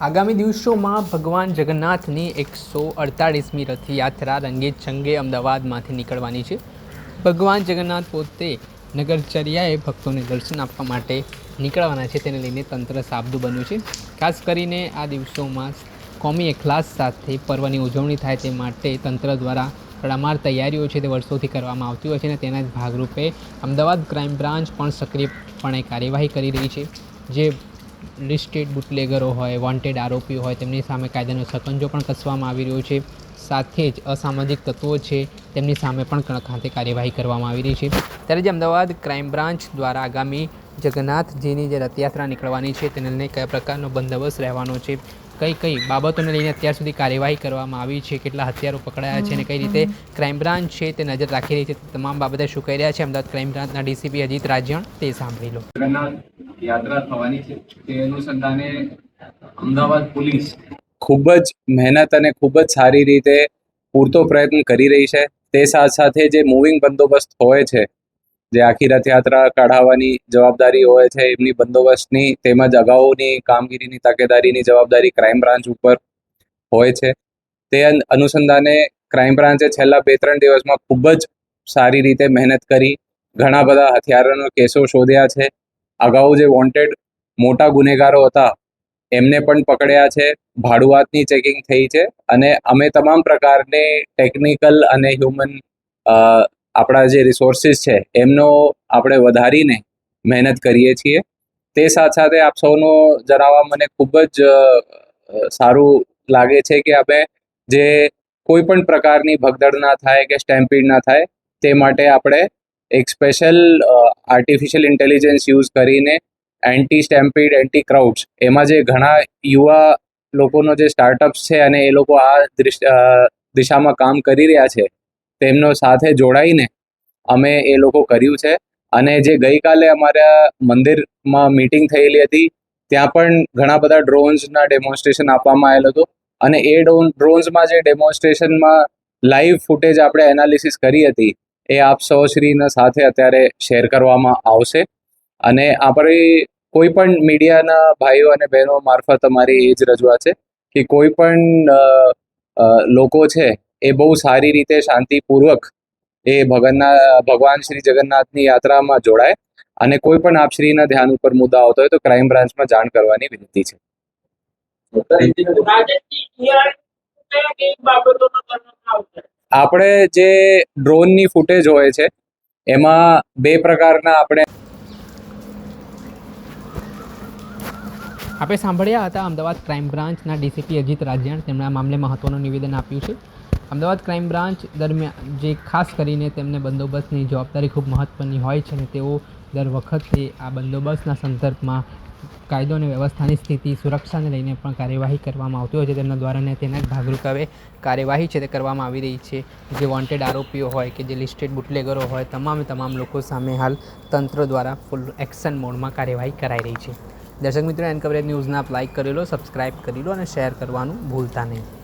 આગામી દિવસોમાં ભગવાન જગન્નાથની એકસો અડતાળીસમી રથયાત્રા રંગે ચંગે અમદાવાદમાંથી નીકળવાની છે. ભગવાન જગન્નાથ પોતે નગરચર્યાએ ભક્તોને દર્શન આપવા માટે નીકળવાના છે. તેને લઈને તંત્ર સાબદું બન્યું છે. ખાસ કરીને આ દિવસોમાં કોમી એખલાસ સાથે પર્વની ઉજવણી થાય તે માટે તંત્ર દ્વારા તડામાર તૈયારીઓ છે તે વર્ષોથી કરવામાં આવતી હોય છે અને તેના જ ભાગરૂપે અમદાવાદ ક્રાઇમ બ્રાન્ચ પણ સક્રિયપણે કાર્યવાહી કરી રહી છે. જે લિસ્ટેડ બુટલેગરો હોય વોન્ટેડ આરોપીઓ હોય તેમની સામે કાયદાનો સકંજો પણ કસવામાં આવી રહ્યો છે. સાથે જ અસામાજિક તત્વો છે તેમની સામે પણ કણખાતે કાર્યવાહી કરવામાં આવી રહી છે. ત્યારે જે અમદાવાદ ક્રાઇમ બ્રાન્ચ દ્વારા આગામી જગન્નાથજીની જે રથયાત્રા નીકળવાની છે તેને લઈને કયા પ્રકારનો બંદોબસ્ત રહેવાનો છે કઈ કઈ બાબતોને લઈને અત્યાર સુધી કાર્યવાહી કરવામાં આવી છે કેટલા હથિયારો પકડાયા છે અને કઈ રીતે ક્રાઇમ બ્રાન્ચ છે તે નજર રાખી રહી છે તમામ બાબતે શું કહી રહ્યા છે? અમદાવાદ ક્રાઇમ બ્રાન્ચના ડીસીપી અજીત રાજણ તે સાંભળી લો. જગન્નાથ યાત્રા થવાની છે. તે અનુસંધાને અમદાવાદ પોલીસ ખૂબ જ મહેનત અને ખૂબ જ સારી રીતે પૂરતો પ્રયત્ન કરી રહી છે. તે સાથે સાથે જે મૂવિંગ બંદોબસ્ત હોય છે, જે આખી રથયાત્રા કાઢાવવાની જવાબદારી હોય છે, એમની બંદોબસ્તની તેમજ અગાઉની કામગીરીની તકેદારીની જવાબદારી ક્રાઇમ બ્રાન્ચ ઉપર હોય છે. તે અનુસંધાને ક્રાઇમ બ્રાન્ચે છેલ્લા બે ત્રણ દિવસમાં ખૂબ જ સારી રીતે મહેનત કરી. ઘણા બધા હથિયારોના કેસો શોધ્યા છે. અગાઉ જે વોન્ટેડ મોટા ગુનેગારો હતા, એમને પણ પકડ્યા છે, ભાડુઆતની ચેકિંગ થઈ છે અને અમે તમામ પ્રકારની ટેકનિકલ અને હ્યુમન આપણા જે રિસોર્સિસ છે, એમનો આપણે વધારીને મહેનત કરીએ છીએ. તે સાથે સાથે આપ સૌનો જણાવવા મને ખૂબ જ સારું લાગે છે કે અમે જે કોઈ પણ પ્રકારની ભગદડ ના થાય કે સ્ટેમ્પીડ ના થાય, તે માટે આપણે એક સ્પેશિયલ આર્ટિફિશિયલ ઇન્ટેલિજન્સ યુઝ કરીને એન્ટી સ્ટેમ્પીડ એન્ટી ક્રાઉડ્સ એમાં જે ઘણા યુવા લોકોનો જે સ્ટાર્ટઅપ્સ છે અને એ લોકો આ દિશામાં કામ કરી રહ્યા છે, તેમનો સાથે જોડાઈને અમે એ લોકો કર્યું છે. અને જે ગઈકાલે અમારા મંદિરમાં મીટિંગ થયેલી હતી, ત્યાં પણ ઘણા બધા ડ્રોન્સના ડેમોન્સ્ટ્રેશન આપવામાં આવેલ હતું. અને એ ડ્રોન ડ્રોન્સમાં જે ડેમોન્સ્ટ્રેશનમાં લાઈવ ફૂટેજ આપણે એનાલિસિસ કરી હતી એ આપ સૌશ્રીના સાથે અત્યારે શેર કરવામાં આવશે. અને આપણી કોઈ પણ મીડિયાના ભાઈઓ અને બહેનો મારફત અમારી એ જ રજૂઆત છે કે કોઈ પણ લોકો છે એ બહુ સારી રીતે શાંતિપૂર્વક એ ભગવાનના ભગવાન શ્રી જગન્નાથની યાત્રામાં જોડાય અને કોઈ પણ આપશ્રીના ધ્યાન ઉપર મુદ્દા આવતો હોય તો ક્રાઇમ બ્રાન્ચમાં જાણ કરવાની વિનંતી છે. રાજનીતિ બાબતોનો કરવામાં આવશે આપણે જે ડ્રોનની ફૂટેજ હોય છે, એમાં બે પ્રકારના આપણે આપણે સાંભળ્યા હતા અમદાવાદ ક્રાઇમ બ્રાન્ચના ડીસીપી અજીત રાજ્યાણ. તેમણે આ મામલે મહત્ત્વનું નિવેદન આપ્યું છે. અમદાવાદ ક્રાઇમ બ્રાન્ચ દરમિયાન જે ખાસ કરીને તેમને બંદોબસ્તની જવાબદારી ખૂબ મહત્ત્વની હોય છે અને તેઓ દર વખતે આ બંદોબસ્તના સંદર્ભમાં કાયદો અને વ્યવસ્થાની સ્થિતિ, સુરક્ષાને લઈને પણ કાર્યવાહી કરવામાં આવતી હોય છે. તેમના દ્વારા અને તેના જ ભાગરૂપે હવે કાર્યવાહી છે તે કરવામાં આવી રહી છે. જે વોન્ટેડ આરોપીઓ હોય કે જે લિસ્ટેડ બુટલેગરો હોય, તમામે તમામ લોકો સામે હાલ તંત્ર દ્વારા ફૂલ એક્શન મોડમાં કાર્યવાહી કરાઈ રહી છે. દર્શક મિત્રો એન કવરેજ ન્યૂઝને આપ લાઇક કરી લો સબસ્ક્રાઇબ કરી લો અને શેર કરવાનું ભૂલતા નહીં.